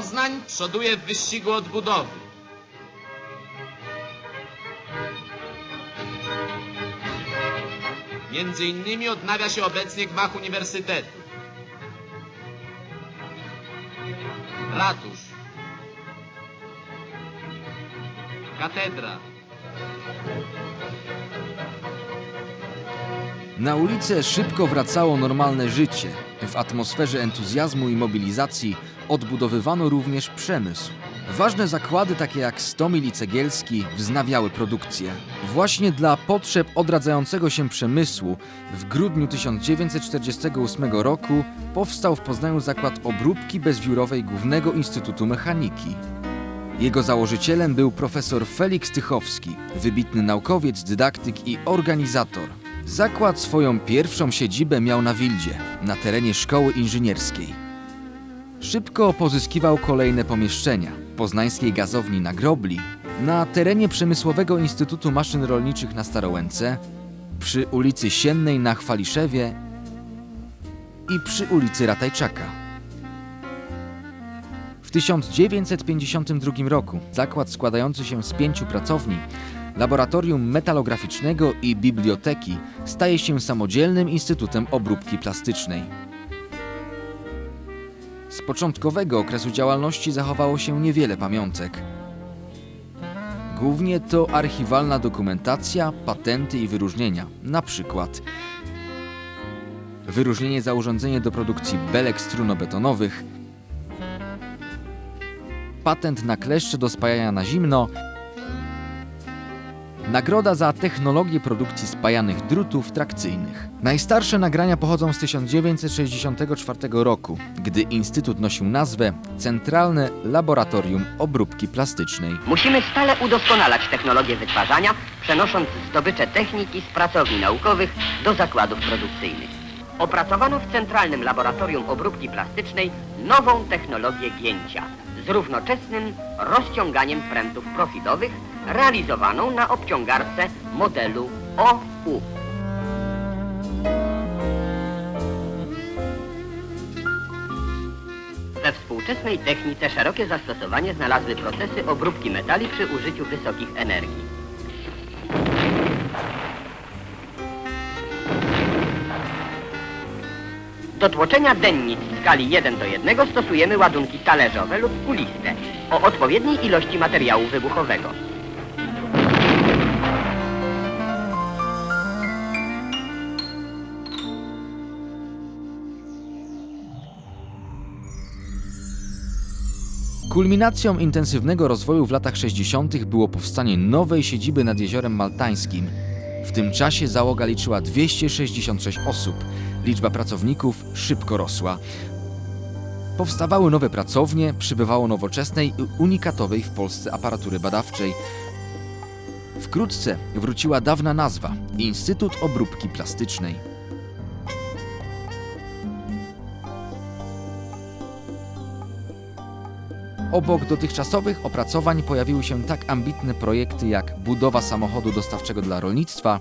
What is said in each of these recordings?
Poznań przoduje w wyścigu odbudowy. Między innymi odnawia się obecnie gmach uniwersytetu. Ratusz. Katedra. Na ulicę szybko wracało normalne życie. W atmosferze entuzjazmu i mobilizacji odbudowywano również przemysł. Ważne zakłady takie jak Stomil i Cegielski wznawiały produkcję. Właśnie dla potrzeb odradzającego się przemysłu w grudniu 1948 roku powstał w Poznaniu zakład obróbki bezwiórowej Głównego Instytutu Mechaniki. Jego założycielem był profesor Felix Tychowski, wybitny naukowiec, dydaktyk i organizator. Zakład swoją pierwszą siedzibę miał na Wildzie, na terenie szkoły inżynierskiej. Szybko pozyskiwał kolejne pomieszczenia. Poznańskiej gazowni na Grobli, na terenie Przemysłowego Instytutu Maszyn Rolniczych na Starołęce, przy ulicy Siennej na Chwaliszewie i przy ulicy Ratajczaka. W 1952 roku zakład składający się z pięciu pracowni, laboratorium metalograficznego i biblioteki staje się samodzielnym instytutem obróbki plastycznej. Z początkowego okresu działalności zachowało się niewiele pamiątek. Głównie to archiwalna dokumentacja, patenty i wyróżnienia, na przykład wyróżnienie za urządzenie do produkcji belek strunobetonowych, patent na kleszcze do spajania na zimno, nagroda za technologię produkcji spajanych drutów trakcyjnych. Najstarsze nagrania pochodzą z 1964 roku, gdy Instytut nosił nazwę Centralne Laboratorium Obróbki Plastycznej. Musimy stale udoskonalać technologię wytwarzania, przenosząc zdobycze techniki z pracowni naukowych do zakładów produkcyjnych. Opracowano w Centralnym Laboratorium Obróbki Plastycznej nową technologię gięcia równoczesnym rozciąganiem prętów profilowych realizowaną na obciągarce modelu OU. We współczesnej technice szerokie zastosowanie znalazły procesy obróbki metali przy użyciu wysokich energii. Do tłoczenia dennic w skali 1 do 1 stosujemy ładunki talerzowe lub kuliste o odpowiedniej ilości materiału wybuchowego. Kulminacją intensywnego rozwoju w latach 60. było powstanie nowej siedziby nad Jeziorem Maltańskim. W tym czasie załoga liczyła 266 osób. Liczba pracowników szybko rosła. Powstawały nowe pracownie, przybywało nowoczesnej i unikatowej w Polsce aparatury badawczej. Wkrótce wróciła dawna nazwa Instytut Obróbki Plastycznej. Obok dotychczasowych opracowań pojawiły się tak ambitne projekty jak budowa samochodu dostawczego dla rolnictwa,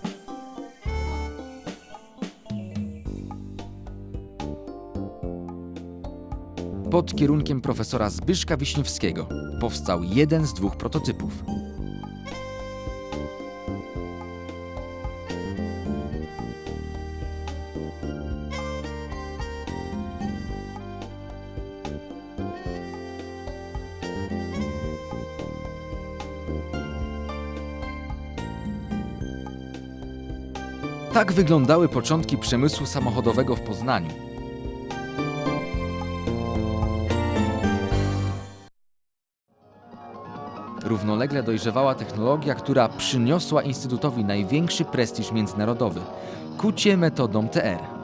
pod kierunkiem profesora Zbyszka Wiśniewskiego powstał jeden z dwóch prototypów. Tak wyglądały początki przemysłu samochodowego w Poznaniu. Równolegle dojrzewała technologia, która przyniosła Instytutowi największy prestiż międzynarodowy kucie metodą TR.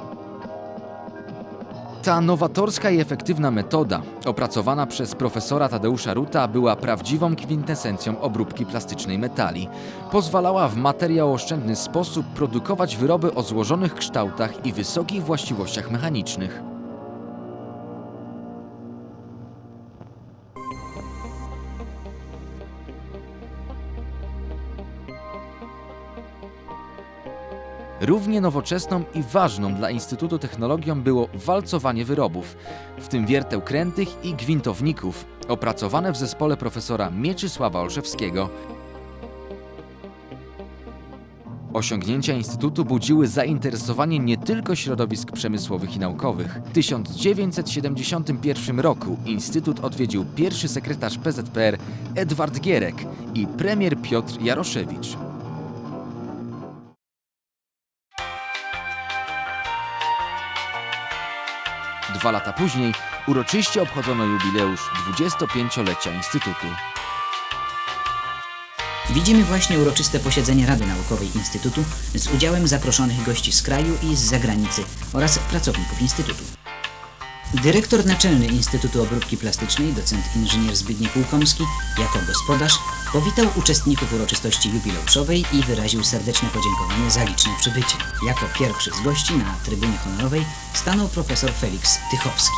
Ta nowatorska i efektywna metoda, opracowana przez profesora Tadeusza Ruta, była prawdziwą kwintesencją obróbki plastycznej metali. Pozwalała w materiałoszczędny sposób produkować wyroby o złożonych kształtach i wysokich właściwościach mechanicznych. Równie nowoczesną i ważną dla Instytutu technologią było walcowanie wyrobów, w tym wierteł krętych i gwintowników, opracowane w zespole profesora Mieczysława Olszewskiego. Osiągnięcia Instytutu budziły zainteresowanie nie tylko środowisk przemysłowych i naukowych. W 1971 roku Instytut odwiedził pierwszy sekretarz PZPR Edward Gierek i premier Piotr Jaroszewicz. Dwa lata później uroczyście obchodzono jubileusz 25-lecia Instytutu. Widzimy właśnie uroczyste posiedzenie Rady Naukowej Instytutu z udziałem zaproszonych gości z kraju i z zagranicy oraz pracowników Instytutu. Dyrektor naczelny Instytutu Obróbki Plastycznej, docent inżynier Zbigniew Łukomski, jako gospodarz, powitał uczestników uroczystości jubileuszowej i wyraził serdeczne podziękowanie za liczne przybycie. Jako pierwszy z gości na trybunie honorowej stanął profesor Felix Tychowski.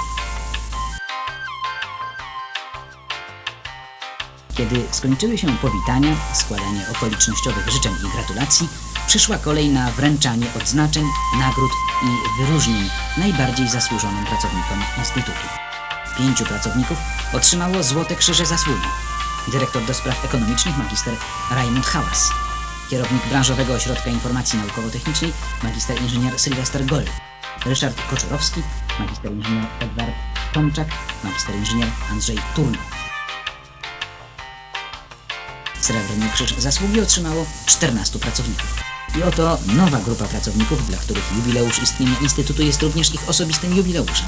Kiedy skończyły się powitania, składanie okolicznościowych życzeń i gratulacji, przyszła kolej na wręczanie odznaczeń, nagród i wyróżnień najbardziej zasłużonym pracownikom Instytutu. Pięciu pracowników otrzymało Złote Krzyże Zasługi. Dyrektor do spraw ekonomicznych magister Raymond Hałas. Kierownik branżowego ośrodka informacji naukowo-technicznej magister inżynier Sylwester Goll. Ryszard Koczorowski, magister inżynier Edward Tomczak, magister inżynier Andrzej Turno. Srebrny Krzyż Zasługi otrzymało 14 pracowników. I oto nowa grupa pracowników, dla których jubileusz istnienia Instytutu jest również ich osobistym jubileuszem.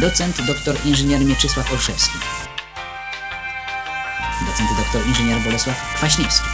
Docent dr inżynier Mieczysław Olszewski. Docent dr inżynier Bolesław Kwaśniewski.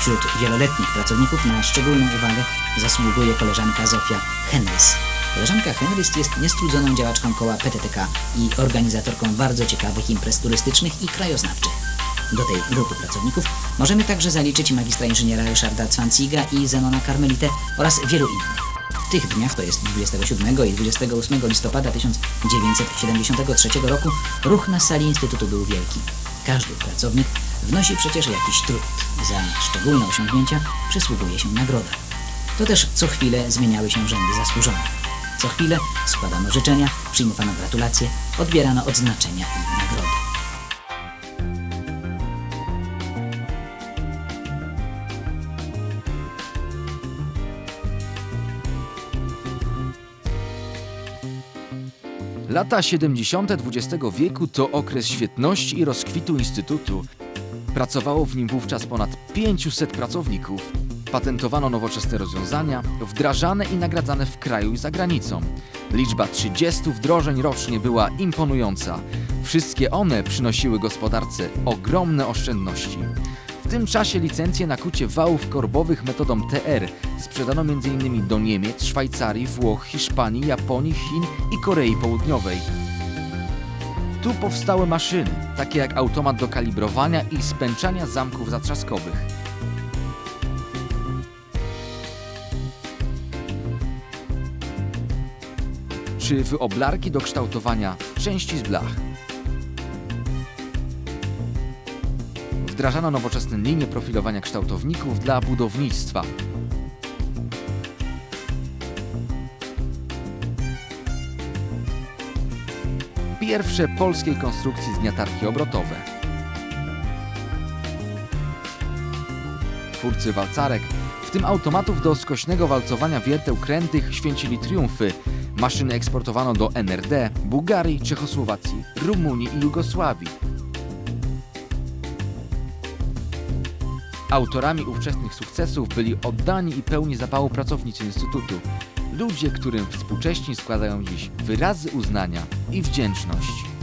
Wśród wieloletnich pracowników na szczególną uwagę zasługuje koleżanka Zofia Henrys. Koleżanka Henrys jest niestrudzoną działaczką koła PTTK i organizatorką bardzo ciekawych imprez turystycznych i krajoznawczych. Do tej grupy pracowników możemy także zaliczyć magistra inżyniera Ryszarda Cwanciga i Zenona Karmelitę oraz wielu innych. W tych dniach, to jest 27 i 28 listopada 1973 roku, ruch na sali Instytutu był wielki. Każdy pracownik wnosi przecież jakiś trud. Za szczególne osiągnięcia przysługuje się nagroda. To też co chwilę zmieniały się rzędy zasłużone. Co chwilę składano życzenia, przyjmowano gratulacje, odbierano odznaczenia i nagrody. Lata 70. XX wieku to okres świetności i rozkwitu Instytutu. Pracowało w nim wówczas ponad 500 pracowników. Patentowano nowoczesne rozwiązania, wdrażane i nagradzane w kraju i za granicą. Liczba 30 wdrożeń rocznie była imponująca. Wszystkie one przynosiły gospodarce ogromne oszczędności. W tym czasie licencje na kucie wałów korbowych metodą TR sprzedano m.in. do Niemiec, Szwajcarii, Włoch, Hiszpanii, Japonii, Chin i Korei Południowej. Tu powstały maszyny, takie jak automat do kalibrowania i spęczania zamków zatrzaskowych. Czy wyoblarki do kształtowania części z blach. Wdrażano nowoczesne linie profilowania kształtowników dla budownictwa. Pierwsze polskiej konstrukcji zgniatarki obrotowe. Twórcy walcarek, w tym automatów do skośnego walcowania wierteł krętych, święcili triumfy. Maszyny eksportowano do NRD, Bułgarii, Czechosłowacji, Rumunii i Jugosławii. Autorami ówczesnych sukcesów byli oddani i pełni zapału pracownicy Instytutu. Ludzie, którym współcześni składają dziś wyrazy uznania i wdzięczność.